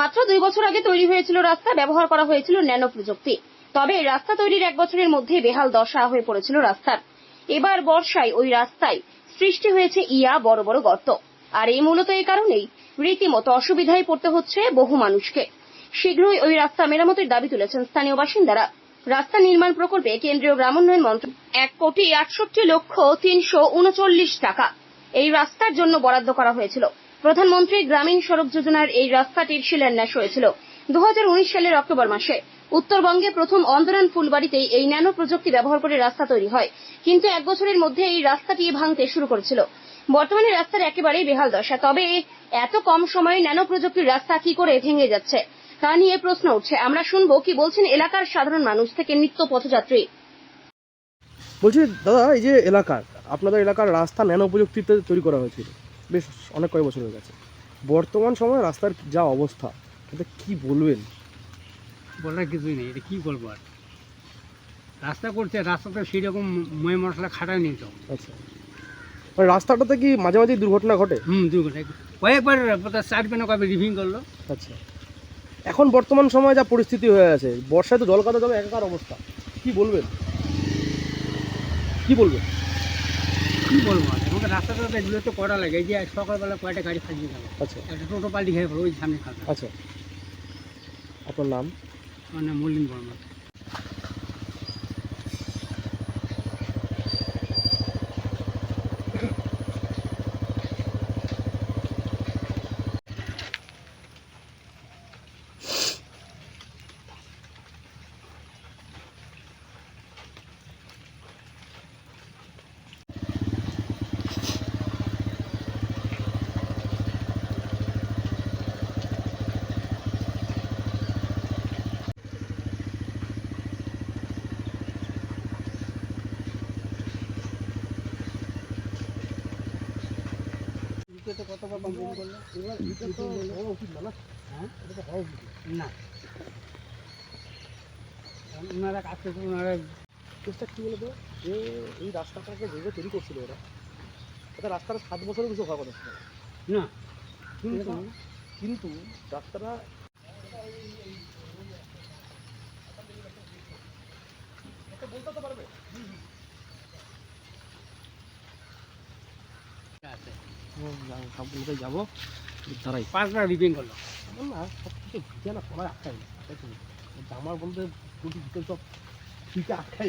মাত্র দুই বছর আগে তৈরি হয়েছিল রাস্তা, ব্যবহার করা হয়েছিল ন্যানো প্রযুক্তি। তবে রাস্তা তৈরির এক বছরের মধ্যে বেহাল দশা হয়ে পড়েছিল রাস্তার। এবার বর্ষায় ওই রাস্তায় সৃষ্টি হয়েছে ইয়া বড় বড় গর্ত। আর এই মূলত এই কারণেই রীতিমতো অসুবিধায় পড়তে হচ্ছে বহু মানুষকে। শীঘ্রই ওই রাস্তা মেরামতের দাবি তুলেছেন স্থানীয় বাসিন্দারা। রাস্তা নির্মাণ প্রকল্পে কেন্দ্রীয় গ্রামোন্নয়ন মন্ত্রক এক কোটি আটষট্টি লক্ষ তিনশো উনচল্লিশ টাকা। এই রাস্তার জন্য বরাদ্দ করা হয়েছিল। প্রধানমন্ত্রী গ্রামীণ সড়ক যোজনার এই রাস্তাটির শিলান্যাস হয়েছিল। দু হাজার উনিশ সালের অক্টোবর মাসে। উত্তরবঙ্গে প্রথম অন্দরান ফুলবাড়িতেই এই ন্যানো প্রযুক্তি ব্যবহার করে রাস্তা তৈরি হয়। কিন্তু এক বছরের মধ্যে এই রাস্তাটি ভাঙতে শুরু করেছিল। বর্তমানে রাস্তার একেবারেই বেহাল দশা। তবে এত কম সময়ে ন্যানো প্রযুক্তির রাস্তা কি করে ভেঙে যাচ্ছে, তা নিয়ে প্রশ্ন উঠছে। আমরা শুনব কি বলছেন এলাকার সাধারণ মানুষ থেকে নিত্য পথযাত্রী। বলছি, দাদা, এই যে এলাকার, আপনাদের এলাকার রাস্তা ন্যানো প্রযুক্তিতে তৈরি করা হয়েছিল। বেশ অনেক কয়েক বছর হয়ে গেছে। বর্তমান সময়ে রাস্তার যা অবস্থা এটা কি বলবেন? বলার কিছুই নেই এটা কী বলব আর? রাস্তা করছে রাস্তা তো সেরকম ময় মশলা খাটায়নি তো। আচ্ছা। মানে রাস্তাটাতে কি মাঝে মাঝে দুর্ঘটনা ঘটে? হুম দুর্ঘটনা। কয়েকবার চার পেনে কয়েকবার রিভিং করল। আচ্ছা। এখন বর্তমান সময়ে যা পরিস্থিতি হয়ে আছে বর্ষায় তো জল কাদা জমে একাকার অবস্থা কি বলবেন? কি বলবেন? কি বলব আর? আমাকে রাস্তাটা এগুলো তো করা লাগে এই যে সকালবেলা কয়টা গাড়ি ফাঁসিয়ে গেল। আচ্ছা। একটা টোটো পাল্টি খেয়ে ওই সামনে খাবে আচ্ছা। আপনার নাম? মানে মল্লিন বর্মা। কতবার কমপ্লেন করল হ্যাঁ? না। ওনারা কাজ করছে ওনারা কেসটা কি বলতো যে এই রাস্তাটাকে যেভাবে তৈরি করছিল ওরা এটা রাস্তাটা সাত বছরের কিছু হওয়ার কথা ছিল। না। না। কিন্তু কিন্তু রাস্তাটা আছে। সবগুলোতে যাব দাঁড়াই। পাঁচবার রিপেয়ারিং করল না সব কিছু ভিজে না পড়ায় আটকাই না। জামার বলতে দুটি ভিতরে সব ফিতে আটকাই